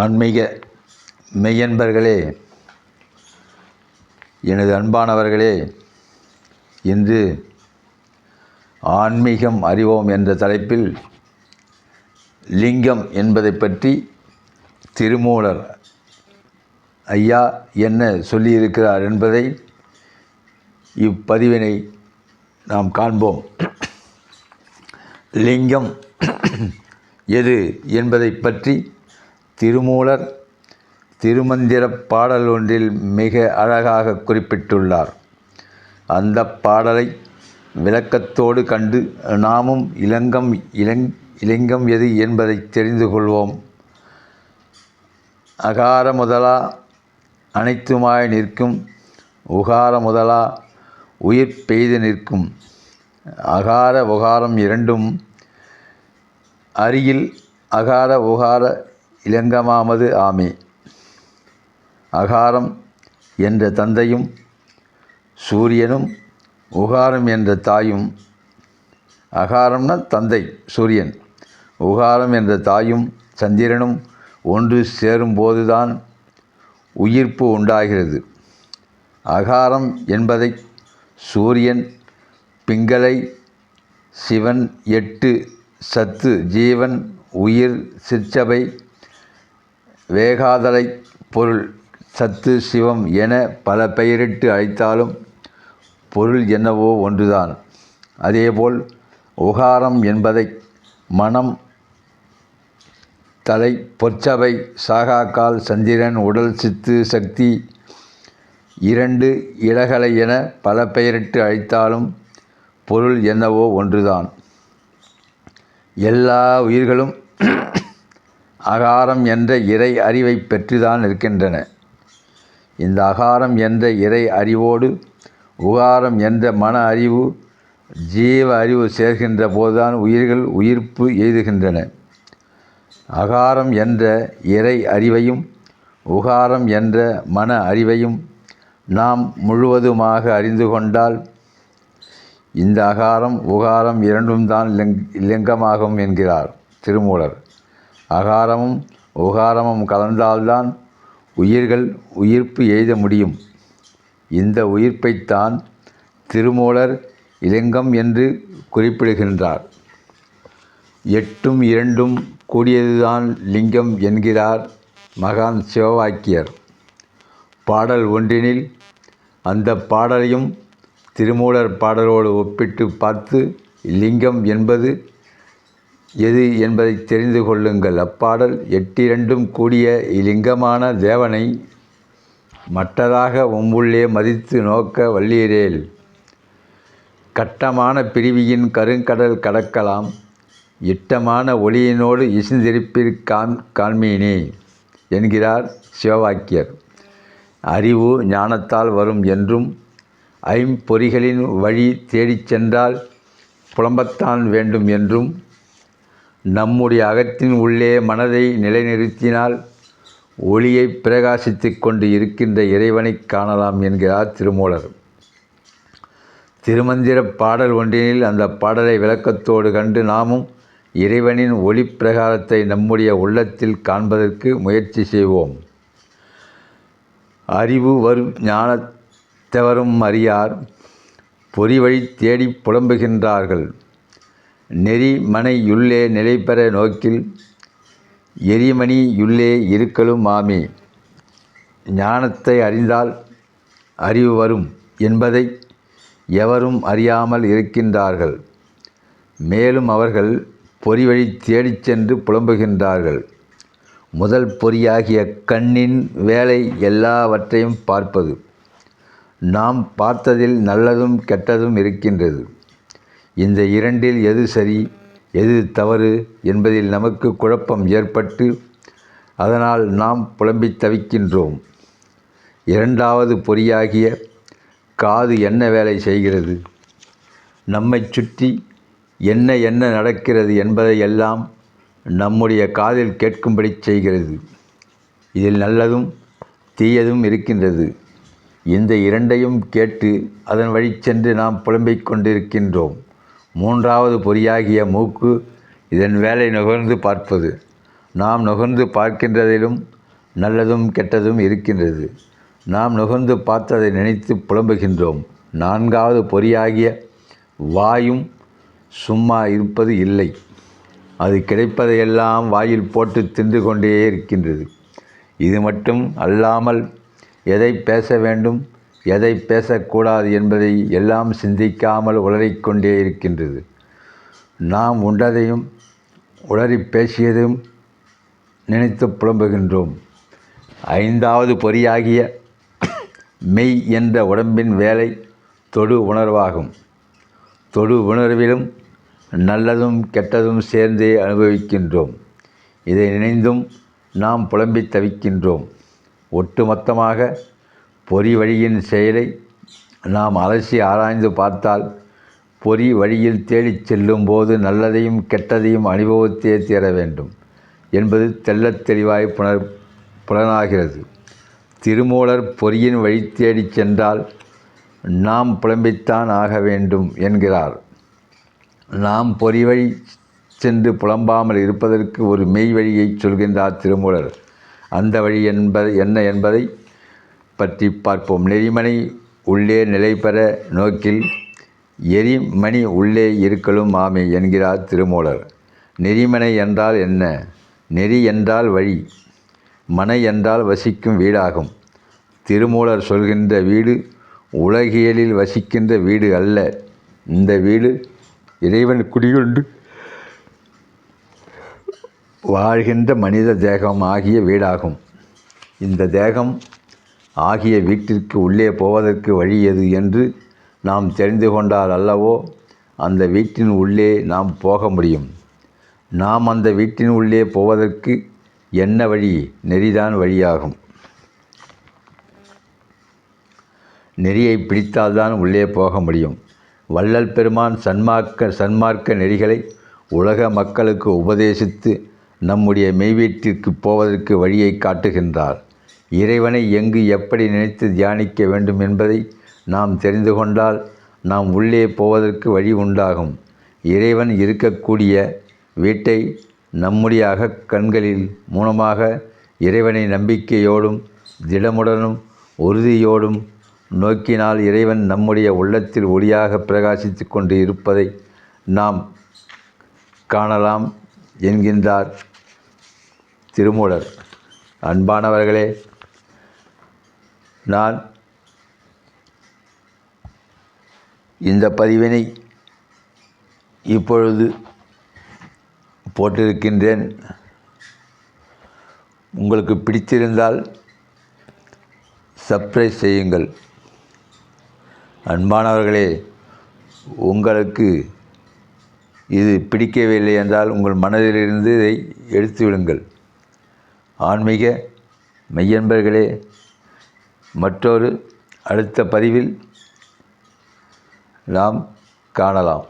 ஆன்மீக மெய்யன்பர்களே எனது அன்பானவர்களே இன்று ஆன்மீகம் அறிவோம் என்ற தலைப்பில் லிங்கம் என்பதை பற்றி திருமூலர் ஐயா என்ன சொல்லியிருக்கிறார் என்பதை இப்பதிவினை நாம் காண்போம். லிங்கம் எது என்பதை பற்றி திருமூலர் திருமந்திரப் பாடல் ஒன்றில் மிக அழகாக குறிப்பிட்டுள்ளார். அந்த பாடலை விளக்கத்தோடு கண்டு நாமும் இலங்கம் இளங் இலிங்கம் எது என்பதை தெரிந்து கொள்வோம். அகார முதலா அனைத்துமாய் நிற்கும் உகார முதலா உயிர் பெய்து நிற்கும். அகார உகாரம் இரண்டும் அருகில் அகார உகார இலங்கமாமது ஆமே. அகாரம் என்ற தந்தையும் சூரியனும் உகாரம் என்ற தாயும் அகாரம்னா தந்தை சூரியன். உகாரம் என்ற தாயும் சந்திரனும் ஒன்று சேரும்போதுதான் உயிர்ப்பு உண்டாகிறது. அகாரம் என்பதை சூரியன் பிங்களை சிவன் எட்டு சத்து ஜீவன் உயிர் சிற்சபை வேகாதலை பொருள் சத்து சிவம் என பல பெயரிட்டு அழைத்தாலும் பொருள் என்னவோ ஒன்றுதான். அதேபோல் உகாரம் என்பதை மனம் தலை பொற்சபை சாகாக்கால் சந்திரன் உடல் சித்து சக்தி இரண்டு இலகலை என பல பெயரிட்டு அழைத்தாலும் பொருள் என்னவோ ஒன்றுதான். எல்லா உயிர்களும் அகாரம் என்ற இறை அறிவை பெற்றுதான் இருக்கின்றன இந்த அகாரம் என்ற இறை அறிவோடு உகாரம் என்ற மன அறிவு ஜீவ அறிவு சேர்கின்ற போதுதான் உயிர்கள் உயிர்ப்பு எய்துகின்றன. அகாரம் என்ற இறை அறிவையும் உகாரம் என்ற மன அறிவையும் நாம் முழுவதுமாக அறிந்து கொண்டால் இந்த அகாரம் உகாரம் இரண்டும் தான் லிங் லிங்கமாகும் என்கிறார் திருமூலர். அகாரமும் உகாரமும் கலந்தால்தான் உயிர்கள் உயிர்ப்பு எய்த முடியும். இந்த உயிர்ப்பைத்தான் திருமூலர் இலிங்கம் என்று குறிப்பிடுகின்றார். எட்டும் இரண்டும் கூடியதுதான் லிங்கம் என்கிறார் மகான் சிவவாக்கியர். பாடல் ஒன்றினில் அந்த பாடலையும் திருமூலர் பாடலோடு ஒப்பிட்டு பார்த்து லிங்கம் என்பது எது என்பதை தெரிந்து கொள்ளுங்கள். அப்பாடல் எட்டிரண்டும் கூடிய இலிங்கமான தேவனை மற்றதாக உம்புள்ளே மதித்து நோக்க வல்லீரேல் கட்டமான பிரிவியின் கருங்கடல் கடக்கலாம். இட்டமான ஒளியினோடு இசைந்திருப்பிற் காண் காண்மீனே என்கிறார் சிவவாக்கியர். அறிவு ஞானத்தால் வரும் என்றும் ஐம்பொறிகளின் வழி தேடிச் சென்றால் புலம்பத்தான் வேண்டும் என்றும் நம்முடைய அகத்தின் உள்ளே மனதை நிலைநிறுத்தினால் ஒளியை பிரகாசித்து கொண்டு இருக்கின்ற இறைவனை காணலாம் என்கிறார் திருமூலர். திருமந்திர பாடல் ஒன்றினில் அந்த பாடலை விளக்கத்தோடு கண்டு நாமும் இறைவனின் ஒளி பிரகாரத்தை நம்முடைய உள்ளத்தில் காண்பதற்கு முயற்சி செய்வோம். அறிவு வரும் ஞானத்தவரும் அறியார் பொறிவழி தேடி புலம்புகின்றார்கள். நெறிமனையுள்ளே நிலைபெற நோக்கில் எரிமணியுள்ளே இருக்கலும் ஆமே ஞானத்தை அறிந்தால் அறிவு வரும் என்பதை எவரும் அறியாமல் இருக்கின்றார்கள். மேலும் அவர்கள் பொறி வழி தேடிச் சென்று புலம்புகின்றார்கள். முதல் பொறியாகிய கண்ணின் வேலை எல்லாவற்றையும் பார்ப்பது. நாம் பார்த்ததில் நல்லதும் கெட்டதும் இருக்கின்றது. இந்த இரண்டில் எது சரி எது தவறு என்பதில் நமக்கு குழப்பம் ஏற்பட்டு அதனால் நாம் புலம்பித் தவிக்கின்றோம். இரண்டாவது பொறியாகிய காது என்ன வேலை செய்கிறது? நம்மை சுற்றி என்ன என்ன நடக்கிறது என்பதையெல்லாம் நம்முடைய காதில் கேட்கும்படி செய்கிறது. இதில் நல்லதும் தீயதும் இருக்கின்றது. இந்த இரண்டையும் கேட்டு அதன் வழி சென்று நாம் புலம்பிக் கொண்டிருக்கின்றோம். மூன்றாவது பொறியாகிய மூக்கு இதன் வேலை நுகர்ந்து பார்ப்பது. நாம் நுகர்ந்து பார்க்கின்றதிலும் நல்லதும் கெட்டதும் இருக்கின்றது. நாம் நுகர்ந்து பார்த்ததை நினைத்து புலம்புகின்றோம். நான்காவது பொறியாகிய வாயும் சும்மா இருப்பது இல்லை. அது கிடைப்பதையெல்லாம் வாயில் போட்டு தின்று கொண்டே இருக்கின்றது. இது மட்டும் அல்லாமல் எதை பேச வேண்டும்? எதை பேசக்கூடாது என்பதை எல்லாம் சிந்திக்காமல் உளறிக்கொண்டே இருக்கின்றது. நாம் உண்டதையும் உளறி பேசியதும் நினைத்து புலம்புகின்றோம். ஐந்தாவது பொறியாகிய மெய் என்ற உடம்பின் வேலை தொடு உணர்வாகும். தொடு உணர்விலும் நல்லதும் கெட்டதும் சேர்ந்தே அனுபவிக்கின்றோம். இதை நினைந்தும் நாம் புலம்பி தவிக்கின்றோம். ஒட்டுமொத்தமாக பொறி வழியின் செயலை நாம் அலசி ஆராய்ந்து பார்த்தால் பொறி வழியில் தேடிச் செல்லும் போது நல்லதையும் கெட்டதையும் அனுபவத்தே தீர வேண்டும் என்பது தெள்ளத் தெளிவாய் புனர் புலனாகிறது. திருமூலர் பொறியின் வழி தேடிச் சென்றால் நாம் புலம்பித்தான் ஆக வேண்டும் என்கிறார். நாம் பொறி வழி சென்று புலம்பாமல் இருப்பதற்கு ஒரு மெய் வழியை சொல்கின்றார் திருமூலர். அந்த வழி என்பது என்ன என்பதை பற்றி பார்ப்போம். நெறிமனை உள்ளே நிலை பெற நோக்கில் எரிமணி உள்ளே இருக்கலும் ஆமை என்கிறார் திருமூலர். நெறிமனை என்றால் என்ன? நெறி என்றால் வழி மனை என்றால் வசிக்கும் வீடாகும். திருமூலர் சொல்கின்ற வீடு உலகியலில் வசிக்கின்ற வீடு அல்ல. இந்த வீடு இறைவன் குடிகொண்டு வாழ்கின்ற மனித தேகம் ஆகிய வீடாகும். இந்த தேகம் ஆகிய வீட்டிற்கு உள்ளே போவதற்கு வழி எது என்று நாம் தெரிந்து கொண்டால் அல்லவோ அந்த வீட்டின் உள்ளே நாம் போக முடியும். நாம் அந்த வீட்டின் உள்ளே போவதற்கு என்ன வழி? நெறிதான் வழியாகும். நெறியை பிடித்தால்தான் உள்ளே போக முடியும். வள்ளல் பெருமான் சன்மார்க்க சன்மார்க்க நெறிகளை உலக மக்களுக்கு உபதேசித்து நம்முடைய மெய்வீட்டிற்கு போவதற்கு வழியை காட்டுகின்றார். இறைவனை எங்கு எப்படி நினைத்து தியானிக்க வேண்டும் என்பதை நாம் தெரிந்து கொண்டால் நாம் உள்ளே போவதற்கு வழி உண்டாகும். இறைவன் இருக்கக்கூடிய வீட்டை நம்முடைய அகக்கண்களில் மூலமாக இறைவனை நம்பிக்கையோடும் திடமுடனும் உறுதியோடும் நோக்கினால் இறைவன் நம்முடைய உள்ளத்தில் ஒளியாக பிரகாசித்து கொண்டு இருப்பதை நாம் காணலாம் என்கின்றார் திருமூலர். அன்பானவர்களே நான் இந்த பதிவினை இப்பொழுது போட்டிருக்கின்றேன். உங்களுக்கு பிடித்திருந்தால் சப்ஸ்கிரைப் செய்யுங்கள். அன்பானவர்களே உங்களுக்கு இது பிடிக்கவில்லை என்றால் உங்கள் மனதிலிருந்து இதை எடுத்து விடுங்கள் ஆன்மீக மெய்யன்பர்களே மற்றொரு அடுத்த பதிவில் நாம் காணலாம்.